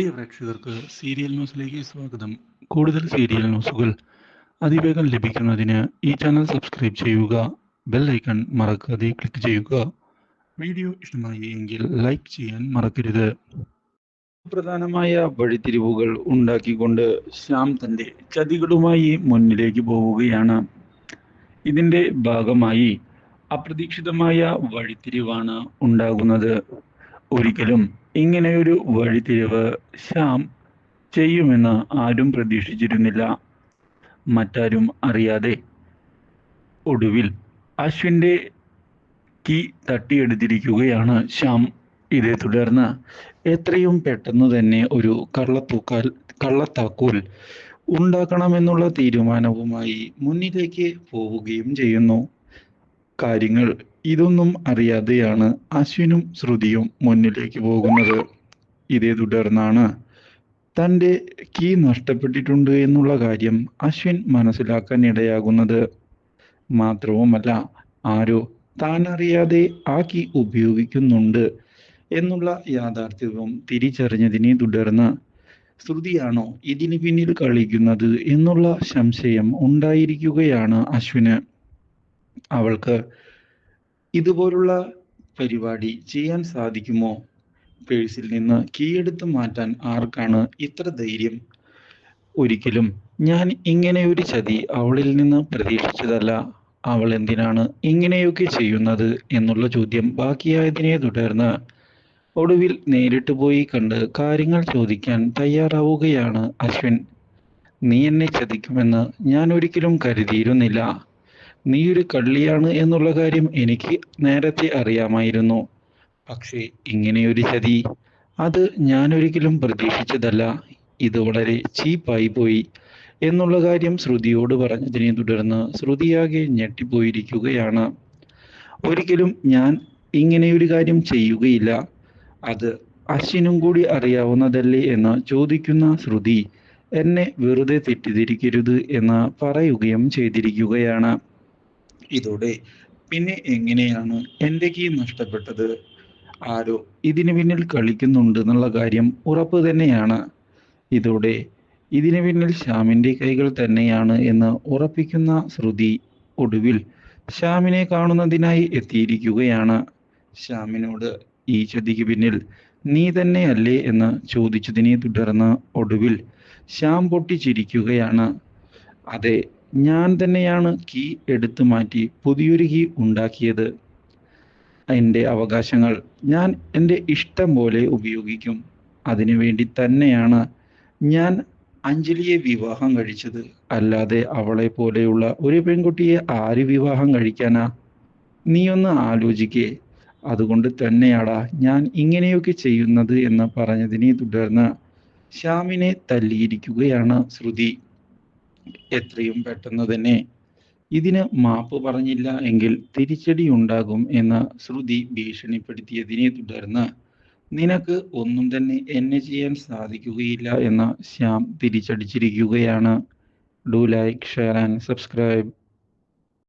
പ്രിയ പ്രേക്ഷകർക്ക് സീരിയൽ ന്യൂസിലേക്ക് സ്വാഗതം. കൂടുതൽ സീരിയൽ ന്യൂസുകൾ അതിവേഗം ലഭിക്കുന്നതിന് ഈ ചാനൽ സബ്സ്ക്രൈബ് ചെയ്യുക ബെൽ ഐക്കൺ മറക്കാതെ ക്ലിക്ക് ചെയ്യുക. വീഡിയോ ഇഷ്ടമായി എങ്കിൽ ലൈക്ക് ചെയ്യാൻ മറക്കരുത്. പ്രധാനമായ വഴിത്തിരിവുകൾ ഉണ്ടാക്കിക്കൊണ്ട് ശ്യാം തന്റെ ചതികളുമായി മുന്നിലേക്ക് പോവുകയാണ്. ഇതിന്റെ ഭാഗമായി അപ്രതീക്ഷിതമായ വഴിത്തിരിവാണ് ഉണ്ടാകുന്നത്. ഒരിക്കലും ഇങ്ങനെയൊരു വഴിത്തിരിവ് ശ്യാം ചെയ്യുമെന്ന് ആരും പ്രതീക്ഷിച്ചിരുന്നില്ല. മറ്റാരും അറിയാതെ ഒടുവിൽ അശ്വിന്റെ കീ തട്ടിയെടുത്തിരിക്കുകയാണ് ശ്യാം. ഇതേ തുടർന്ന് എത്രയും പെട്ടെന്ന് തന്നെ ഒരു കള്ളത്തൂക്കാൽ കള്ളത്താക്കോൽ ഉണ്ടാക്കണമെന്നുള്ള തീരുമാനവുമായി മുന്നിലേക്ക് പോവുകയും ചെയ്യുന്നു. കാര്യങ്ങൾ ഇതൊന്നും അറിയാതെയാണ് അശ്വിനും ശ്രുതിയും മുന്നിലേക്ക് പോകുന്നത്. ഇതേ തുടർന്നാണ് തന്റെ കീ നഷ്ടപ്പെട്ടിട്ടുണ്ട് എന്നുള്ള കാര്യം അശ്വിൻ മനസ്സിലാക്കാൻ ഇടയാകുന്നത്. മാത്രവുമല്ല ആരോ താനറിയാതെ ആ കീ ഉപയോഗിക്കുന്നുണ്ട് എന്നുള്ള യാഥാർത്ഥ്യവും തിരിച്ചറിഞ്ഞതിനെ തുടർന്ന് ശ്രുതിയാണോ ഇതിന് പിന്നിൽ കളിക്കുന്നത് എന്നുള്ള സംശയം ഉണ്ടായിരിക്കുകയാണ് അശ്വിന്. അവൾക്ക് ഇതുപോലുള്ള പരിപാടി ചെയ്യാൻ സാധിക്കുമോ? പേഴ്സിൽ നിന്ന് കീയെടുത്ത് മാറ്റാൻ ആർക്കാണ് ഇത്ര ധൈര്യം? ഒരിക്കലും ഞാൻ ഇങ്ങനെ ഒരു ചതി അവളിൽ നിന്ന് പ്രതീക്ഷിച്ചതല്ല. അവൾ എന്തിനാണ് ഇങ്ങനെയൊക്കെ ചെയ്യുന്നത് എന്നുള്ള ചോദ്യം ബാക്കിയായതിനെ തുടർന്ന് ഒടുവിൽ നേരിട്ട് പോയി കണ്ട് കാര്യങ്ങൾ ചോദിക്കാൻ തയ്യാറാവുകയാണ് അശ്വിൻ. നീ എന്നെ ചതിക്കുമെന്ന് ഞാൻ ഒരിക്കലും കരുതിയിരുന്നില്ല. നീ ഒരു കള്ളിയാണ് എന്നുള്ള കാര്യം എനിക്ക് നേരത്തെ അറിയാമായിരുന്നു. പക്ഷേ ഇങ്ങനെയൊരു ചതി അത് ഞാൻ ഒരിക്കലും പ്രതീക്ഷിച്ചതല്ല. ഇത് വളരെ ചീപ്പായി പോയി എന്നുള്ള കാര്യം ശ്രുതിയോട് പറഞ്ഞതിനെ തുടർന്ന് ശ്രുതിയാകെ ഞെട്ടിപ്പോയിരിക്കുകയാണ്. ഒരിക്കലും ഞാൻ ഇങ്ങനെയൊരു കാര്യം ചെയ്യുകയില്ല. അത് അശ്വിനും കൂടി അറിയാവുന്നതല്ലേ എന്ന് ചോദിക്കുന്ന ശ്രുതി എന്നെ വെറുതെ തെറ്റിദ്ധരിക്കരുത് എന്ന് പറയുകയും ചെയ്തിരിക്കുകയാണ്. ഇതോടെ. പിന്നെ എങ്ങനെയാണ് എന്റെ കീ നഷ്ടപ്പെട്ടത്? ആരോ ഇതിന് പിന്നിൽ കളിക്കുന്നുണ്ട് എന്നുള്ള കാര്യം ഉറപ്പ് തന്നെയാണ്. ഇതോടെ ഇതിന് പിന്നിൽ ശ്യാമിന്റെ കൈകൾ തന്നെയാണ് എന്ന് ഉറപ്പിക്കുന്ന ശ്രുതി ഒടുവിൽ ശ്യാമിനെ കാണുന്നതിനായി എത്തിയിരിക്കുകയാണ്. ശ്യാമിനോട് ഈ ചതിക്ക് പിന്നിൽ നീ തന്നെയല്ലേ? എന്ന് ചോദിച്ചതിനെ തുടർന്ന് ഒടുവിൽ ശ്യാം പൊട്ടിച്ചിരിക്കുകയാണ്. അതെ ഞാൻ തന്നെയാണ് കീ എടുത്തു മാറ്റി പുതിയൊരു കീ ഉണ്ടാക്കിയത്. എന്റെ അവകാശങ്ങൾ ഞാൻ എന്റെ ഇഷ്ടം പോലെ ഉപയോഗിക്കും. അതിനു വേണ്ടി തന്നെയാണ് ഞാൻ അഞ്ജലിയെ വിവാഹം കഴിച്ചത്. അല്ലാതെ അവളെ പോലെയുള്ള ഒരു പെൺകുട്ടിയെ ആര് വിവാഹം കഴിക്കാനാ? നീ ഒന്ന് ആലോചിക്കേ. അതുകൊണ്ട് തന്നെയാടാ ഞാൻ ഇങ്ങനെയൊക്കെ ചെയ്യുന്നത് എന്ന് പറഞ്ഞതിനെ തുടർന്ന് ശ്യാമിനെ തല്ലിയിരിക്കുകയാണ് ശ്രുതി. എത്രയും പെട്ടെന്ന് തന്നെ ഇതിന് മാപ്പ് പറഞ്ഞില്ല എങ്കിൽ തിരിച്ചടി ഉണ്ടാകും എന്ന് ശ്രുതി ഭീഷണിപ്പെടുത്തിയതിനെ തുടർന്ന് നിനക്ക് ഒന്നും തന്നെ എന്നെ ചെയ്യാൻ സാധിക്കുകയില്ല എന്ന് Shyam തിരിച്ചടിച്ചിരിക്കുകയാണ്. Do like share and subscribe